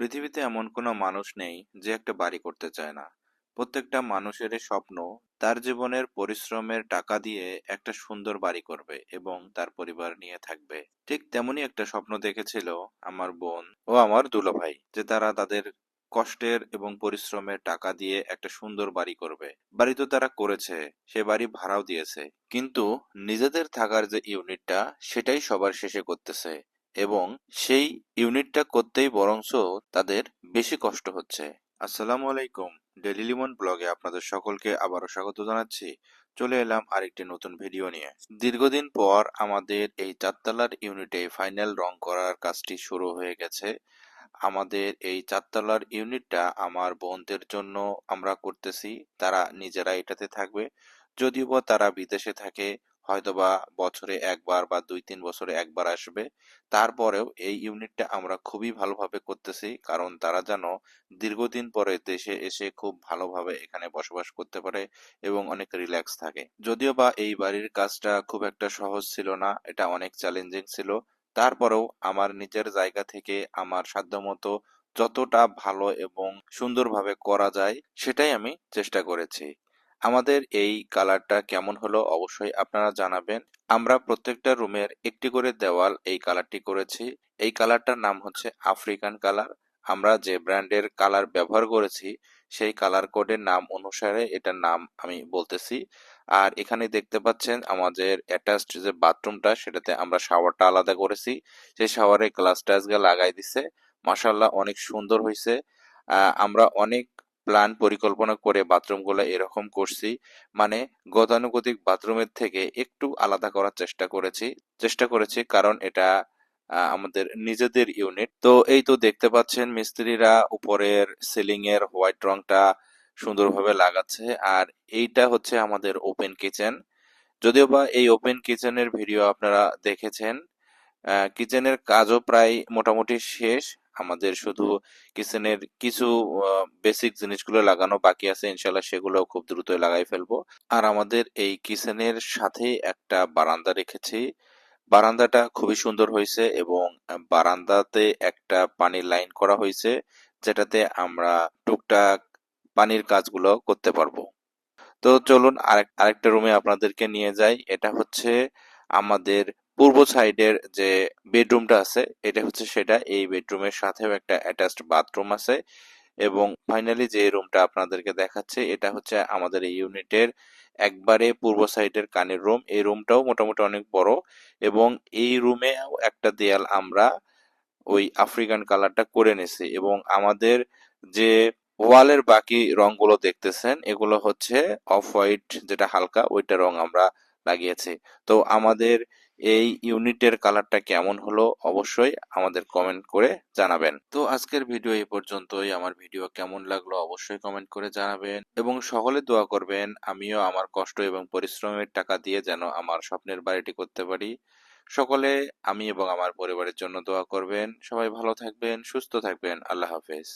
পৃথিবীতে এমন কোনো মানুষ নেই যে একটা বাড়ি করতে চায় না। প্রত্যেকটা মানুষেরই স্বপ্ন তার জীবনের পরিশ্রমের টাকা দিয়ে একটা সুন্দর বাড়ি করবে এবং তার পরিবার নিয়ে থাকবে। ঠিক তেমনই একটা স্বপ্ন দেখেছিল আমার বোন ও আমার দুলাভাই যে তারা তাদের কষ্টের এবং পরিশ্রমের টাকা দিয়ে একটা সুন্দর বাড়ি করবে। বাড়ি তো তারা করেছে, সে বাড়ি ভাড়াও দিয়েছে। কিন্তু নিজেদের থাকার যে ইউনিটটা সেটাই সবার শেষে করতেছে। এবং সেই ইউনিটটা করতেই বরঞ্চ তাদের বেশি কষ্ট হচ্ছে। আসসালামু আলাইকুম ডেলি লিমন ব্লগে আপনাদের সকলকে আবারও স্বাগত জানাচ্ছি। চলে এলাম আরেকটি নতুন ভিডিও নিয়ে। দীর্ঘদিন পর আমাদের এই চারতলার ইউনিটে ফাইনাল রং করার কাজটি শুরু হয়ে গেছে। আমাদের এই চারতলার ইউনিটটা আমার বোনদের জন্য আমরা করতেছি, তারা নিজেরা এটাতে থাকবে। যদিও বা তারা বিদেশে থাকে হয়তোবা বছরে একবার বা দুই তিন বছরে একবার আসবে। তারপরেও এই ইউনিটটা আমরা খুবই ভালোভাবে করতেছি, কারণ তারা যেন দীর্ঘদিন পরে দেশে এসে খুব ভালোভাবে এখানে বসবাস করতে পারে এবং অনেক রিল্যাক্স থাকে। যদিও বা এই বাড়ির কাজটা খুব একটা সহজ ছিল না, এটা অনেক চ্যালেঞ্জিং ছিল। তারপরেও আমার নিজের জায়গা থেকে আমার সাধ্যমতো যতটা ভালো এবং সুন্দরভাবে করা যায়, সেটাই আমি চেষ্টা করেছি। আমাদের এই কালারটা কেমন হলো অবশ্যই আপনারা জানাবেন। আমরা প্রত্যেকটা রুমের একটি করে দেওয়াল এই কালারটি করেছি। এই কালারটার নাম হচ্ছে আফ্রিকান কালার। আমরা যে ব্র্যান্ডের কালার ব্যবহার করেছি, সেই কালার কোডের নাম অনুসারে এটার নাম আমি বলতেছি। আর এখানে দেখতে পাচ্ছেন আমাদের অ্যাটাচড যে বাথরুমটা, সেটাতে আমরা শাওয়ারটা আলাদা করেছি। সেই শাওয়ারে গ্লাস টাচগা লাগাই দিছে। মাসাল্লাহ অনেক সুন্দর হয়েছে আমরা অনেক প্ল্যান পরিকল্পনা করে বাথরুমগুলো এরকম করছি। মানে গতানুগতিক বাথরুমের থেকে একটু আলাদা করার চেষ্টা করেছি চেষ্টা করেছি কারণ এটা আমাদের নিজেদের ইউনিট তো এই তো দেখতে পাচ্ছেন মিস্ত্রিরা উপরের সিলিং এর হোয়াইট রংটা সুন্দরভাবে লাগাচ্ছে আর এইটা হচ্ছে আমাদের ওপেন কিচেন যদিও বা এই ওপেন কিচেনের ভিডিও আপনারা দেখেছেন কিচেনের কাজও প্রায় মোটামুটি শেষ আমাদের শুধু কিচেনের কিছু বেসিক জিনিসগুলো লাগানো বাকি আছে ইনশাল্লাহ সেগুলো খুব দ্রুত লাগাই ফেলব। আর আমাদের এই কিচেনের সাথে একটা বারান্দা রেখেছি। বারান্দাটা খুবই সুন্দর হয়েছে এবং বারান্দাতে একটা পানির লাইন করা হয়েছে যেটাতে আমরা টুকটাক পানির কাজগুলো করতে পারব। তো চলুন আরেক আরেকটা রুমে আপনাদেরকে নিয়ে যাই। এটা হচ্ছে আমাদের পূর্ব সাইডের যে বেডরুমটা আছে, এটা হচ্ছে সেটা। এই বেডরুমের সাথেও একটা অ্যাটাচড বাথরুম আছে এবং ফাইনালি যে রুমটা আপনাদেরকে দেখাচ্ছে, এটা হচ্ছে আমাদের এই ইউনিটের একবারে পূর্ব সাইডের কানের রুম এই রুমটাও মোটামুটি অনেক বড় এবং এই রুমেও একটা দেয়াল আমরা ওই আফ্রিকান কালারটা করে নিছি এবং আমাদের যে ওয়ালের বাকি রংগুলো দেখতেছেন, এগুলো হচ্ছে অফ হোয়াইট যেটা হালকা, ওইটা রং আমরা লাগিয়েছি। তো আমাদের এই ইউনিটের কালারটা কেমন হলো অবশ্যই আমাদের কমেন্ট করে জানাবেন। তো আজকের ভিডিও এই পর্যন্তই। আমার ভিডিও কেমন লাগল অবশ্যই কমেন্ট করে জানাবেন। এবং সকলে দোয়া করবেন, আমিও আমার কষ্ট এবং পরিশ্রমের টাকা দিয়ে যেন আমার স্বপ্নের বাড়িটি করতে পারি। সকলে, আমি এবং আমার পরিবারের জন্য দোয়া করবেন। সবাই ভালো থাকবেন, সুস্থ থাকবেন। আল্লাহ হাফেজ।